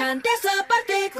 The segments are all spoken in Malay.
Chantes aparte.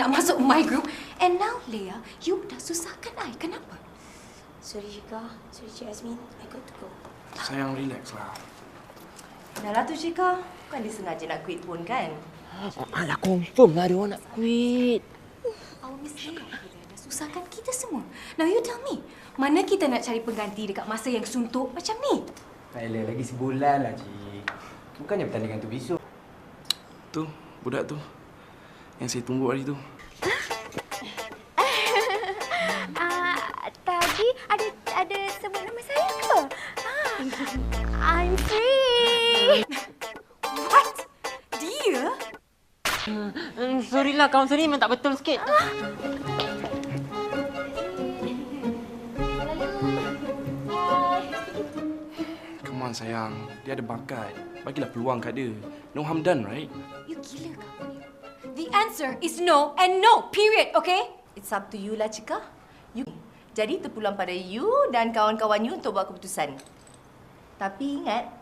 Nak masuk my group and now Leah, you dah susahkan I. Kenapa? Sorry Jika. Sorry Cik Azmin. I got to go. Sayang relax lah. Dah lah tu Jika. Bukan dia sengaja nak quit pun kan? Alah confirm lah dia orang nak quit. Our Miss Leah kira dah susahkan kita semua. Now you tell me, mana kita nak cari pengganti dekat masa yang suntuk macam ni? Tak lagi sebulan lah, Cik. Bukannya pertandingan tu besok. Tu, budak tu. Yang saya tunggu hari tu. Ah, tadi ada ada sebut nama saya ke? Ah, I'm free. What? Dia? Hmm, sorry lah, kawan sorry memang tak betul sikit. Come on sayang. Dia ada bakat. Bagilah peluang kat dia. No harm done, right? Answer is no and no. Period, okay? It's up to you lah Cika. You. Jadi terpulang pada you dan kawan-kawan you untuk buat keputusan. Tapi ingat,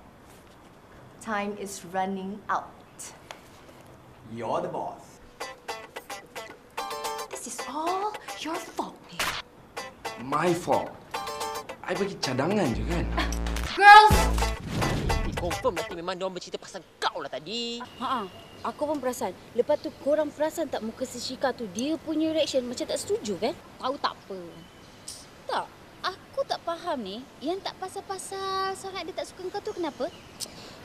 time is running out. You're the boss. This is all your fault, Leah. My fault. I bagi cadangan je kan? Girls, Confirm nanti memang dia orang bercerita pasal kau lah tadi. Ha Aku pun perasan. Lepas tu korang perasan tak muka si Shika tu dia punya reaction macam tak setuju kan? Tahu tak apa. Tak. Aku tak faham ni. Yang tak pasal-pasal sangat dia tak suka kau tu kenapa?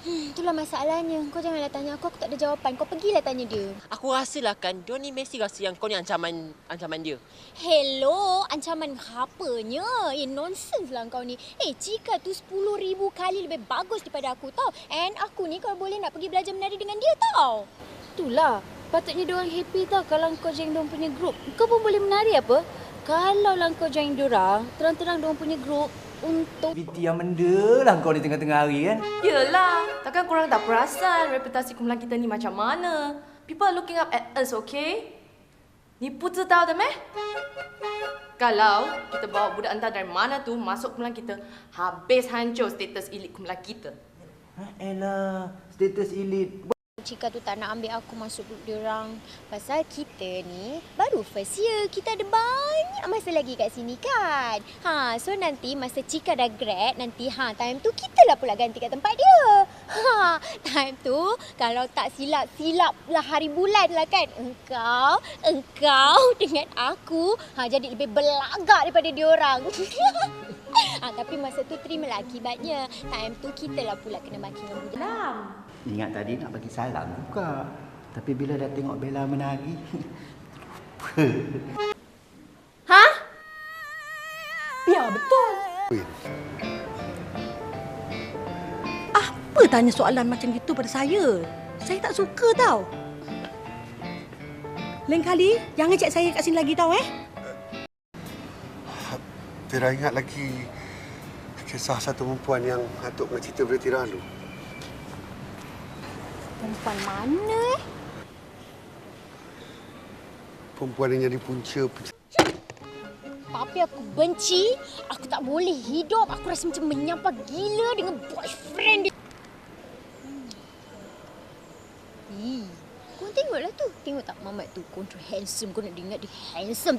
Hmm, itulah masalahnya. Kau janganlah tanya aku, aku tak ada jawapan. Kau pergilah tanya dia. Aku rasa lah kan, dia ni mesti rasa yang kau ni ancaman ancaman dia. Hello, ancaman apanya? Eh, nonsense lah kau ni. Eh, Cika tu 10,000 kali lebih bagus daripada aku tau. And aku ni kalau boleh nak pergi belajar menari dengan dia tau. Itulah. Patutnya diorang happy tau kalau kau join diorang punya group. Kau pun boleh menari apa? Kalau lah kau join diorang, terang-terang diorang punya group untuk Vitia menda lah kau ni tengah-tengah hari kan? Yelah, takkan korang tak perasan reputasi kumpulan kita ni macam mana? People are looking up at us, okay? Ni putu tahu dah meh? Kalau kita bawa budak entah dari mana tu masuk kumpulan kita, habis hancur status elit kumpulan kita. Ha, Ella, status elit. Cika tu tak nak ambil aku masuk grup diorang. Pasal kita ni baru first year, kita ada banyak masa lagi kat sini kan. Ha, so nanti masa Cika dah grad, nanti ha, time tu kita lah pula ganti kat tempat dia. Ha, time tu kalau tak silap, silap lah hari bulan lah kan. Engkau, engkau dengan aku ha, jadi lebih belagak daripada diorang. ha, tapi masa tu terimalah akibatnya. Time tu kita lah pula kena maki dengan budak. Ingat tadi nak bagi salam juga. Tapi bila dah tengok Bella menari, betul. Apa tanya soalan macam gitu pada saya? Saya tak suka tau. Lain kali, jangan cek saya kat sini lagi tau eh. Tira ingat lagi kisah satu perempuan yang Atuk pernah cerita pada Tira dulu. Perempuan mana eh? Perempuan yang jadi punca Tapi aku benci, aku tak boleh hidup. Aku rasa macam menyampah gila dengan boyfriend dia. Hmm. Kau tengoklah tu. Tengok tak Mamat tu. Kau handsome. Kau nak dengar dia handsome.